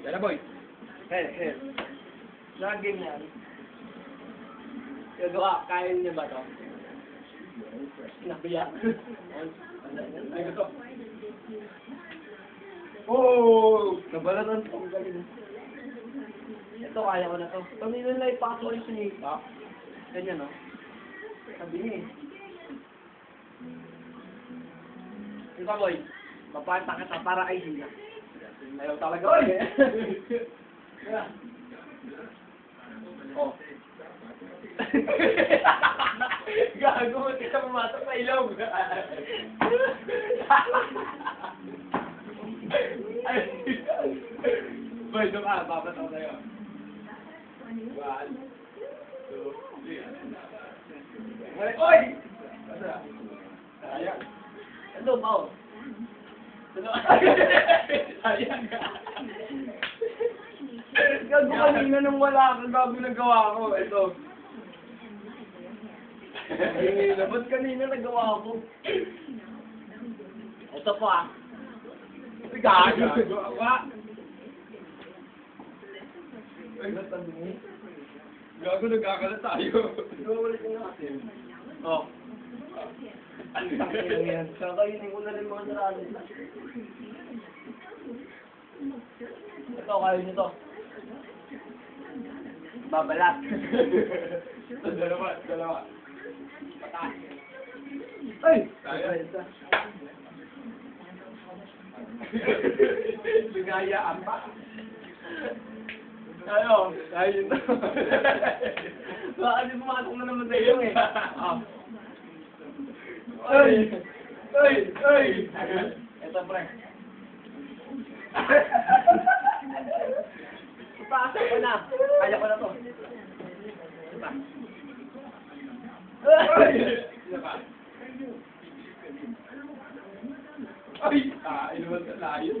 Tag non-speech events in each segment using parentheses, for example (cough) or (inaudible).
Na, boy. Hey, hey. Nag-game yan. Yung ka, kaya niyo ba to? Nabiyak. Ay, gusto. Oh! Nabalatan ko. Ang galing. Ito, kaya ko na to. Pag nila ipasok ko yung ganyan, no? Sabi niya eh. Ikaw, boy. Papata kita para kay Gina. Ayaw talaga. Oy! (laughs) oh. (laughs) Gago, hindi ka pumasok sa ilong. (laughs) Boy, doon ka. Babataw tayo. One, two, three. Oy! Ayan. Ito, Pao. Ayan ka. Gago kanina nung wala ka, bago nagawa ko. Ito. Kanina, ba't kanina nagawa ko? Ito po ah. Gago. Ay. Gago, nagkakalat tayo. Inuulit ko na kasi. Oh. Ang. Kakainin ko na rin mga sarali. Ito, kayo nito. Babalat. (laughs) Dalawa, dalawa. Pataas. Ay! Kaya. Isa. Ligayaan pa. Na. Baka di pumasok na naman sa iyo eh. (laughs) Ah. Ay! Ay! Ay! Ito pre. Ipasok ko na. Kaya ko na to. Ay! Ay! Ah, inuwan sa layo.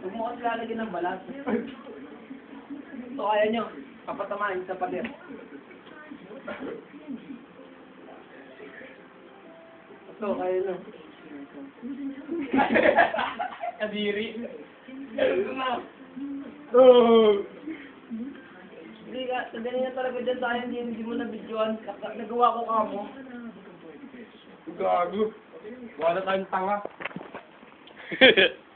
Huwag mo kasi lalagyan ng balat. Ito kaya nyo. Papatamahin sa pader. Ito kaya nyo. Kadiri. Na. Oh! Hindi ka, ganyan na talaga dyan tayo, hindi, hindi mo na videoan. Kaka- Nagawa ko ka mo. Gago. Wala tayong tanga. (laughs)